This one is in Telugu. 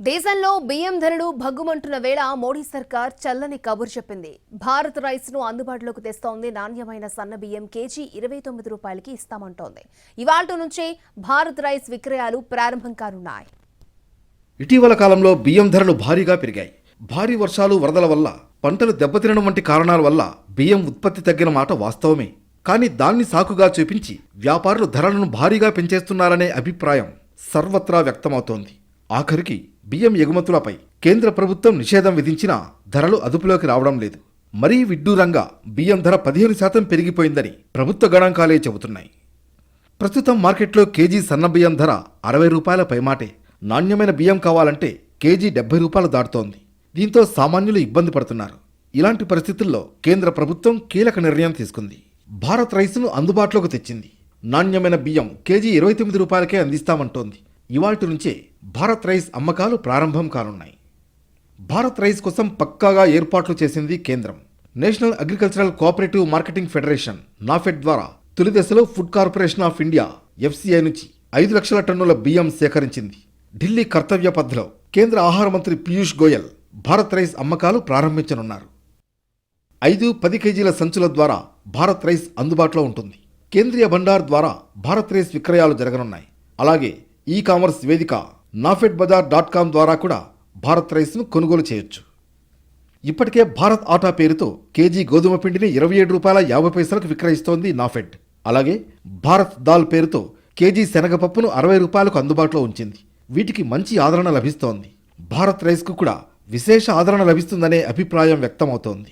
దేశంలో బియ్యం ధరలు భగ్గుమంటున్న వేళ మోడీ సర్కార్ చల్లని కబురు చెప్పింది. భారత్ రైస్ను అందుబాటులోకి తెస్తోంది. నాణ్యమైన సన్న బియ్యం కేజీ ఇరవై తొమ్మిది రూపాయలకి ఇస్తామంటోంది. ఇవాళ నుంచే భారత్ రైస్ విక్రయాలు ప్రారంభం కానున్నాయి. ఇటీవల కాలంలో బియ్యం ధరలు భారీగా పెరిగాయి. భారీ వర్షాలు వరదల వల్ల పంటలు దెబ్బతినడం వంటి కారణాల వల్ల బియ్యం ఉత్పత్తి తగ్గిన మాట వాస్తవమే. కానీ దాన్ని సాకుగా చూపించి వ్యాపారులు ధరలను భారీగా పెంచేస్తున్నారనే అభిప్రాయం సర్వత్రా వ్యక్తమవుతోంది. ఆఖరికి బియ్యం ఎగుమతులపై కేంద్ర ప్రభుత్వం నిషేధం విధించినా ధరలు అదుపులోకి రావడం లేదు. మరీ విడ్డూరంగా బియ్యం ధర పదిహేను శాతం పెరిగిపోయిందని ప్రభుత్వ గణాంకాలే చెబుతున్నాయి. ప్రస్తుతం మార్కెట్లో కేజీ సన్న బియ్యం ధర అరవై రూపాయల పైమాటే. నాణ్యమైన బియ్యం కావాలంటే కేజీ డెబ్బై రూపాయలు దాటుతోంది. దీంతో సామాన్యులు ఇబ్బంది పడుతున్నారు. ఇలాంటి పరిస్థితుల్లో కేంద్ర ప్రభుత్వం కీలక నిర్ణయం తీసుకుంది. భారత్ రైస్ను అందుబాటులోకి తెచ్చింది. నాణ్యమైన బియ్యం కేజీ ఇరవై తొమ్మిది రూపాయలకే అందిస్తామంటోంది. ఇవాల్టి నుంచే భారత్ రైస్ అమ్మకాలు ప్రారంభం కానున్నాయి. భారత్ రైస్ కోసం పక్కాగా ఏర్పాట్లు చేసింది కేంద్రం. National Agricultural Cooperative Marketing Federation NAFED ద్వారా తొలి దశలో Food Corporation of India FCI నుంచి ఐదు లక్షల టన్నుల బియ్యం సేకరించింది. ఢిల్లీ కర్తవ్య పథ్లో కేంద్ర ఆహార మంత్రి పీయూష్ గోయల్ భారత్ రైస్ అమ్మకాలు ప్రారంభించనున్నారు. ఐదు పది కేజీల సంచుల ద్వారా భారత్ రైస్ అందుబాటులో ఉంటుంది. కేంద్రీయ భండార్ ద్వారా భారత్ రైస్ విక్రయాలు జరగనున్నాయి. అలాగే ఈ కామర్స్ వేదిక నాఫెడ్ బజార్ డాట్ కామ్ ద్వారా కూడా భారత్ రైస్ను కొనుగోలు చేయొచ్చు. ఇప్పటికే భారత్ ఆటా పేరుతో కేజీ గోధుమ పిండిని ఇరవై ఏడు రూపాయల యాభై పైసలకు విక్రయిస్తోంది నాఫెడ్. అలాగే భారత్ దాల్ పేరుతో కేజీ శనగపప్పును అరవై రూపాయలకు అందుబాటులో ఉంచింది. వీటికి మంచి ఆదరణ లభిస్తోంది. భారత్ రైస్కు కూడా విశేష ఆదరణ లభిస్తుందనే అభిప్రాయం వ్యక్తమవుతోంది.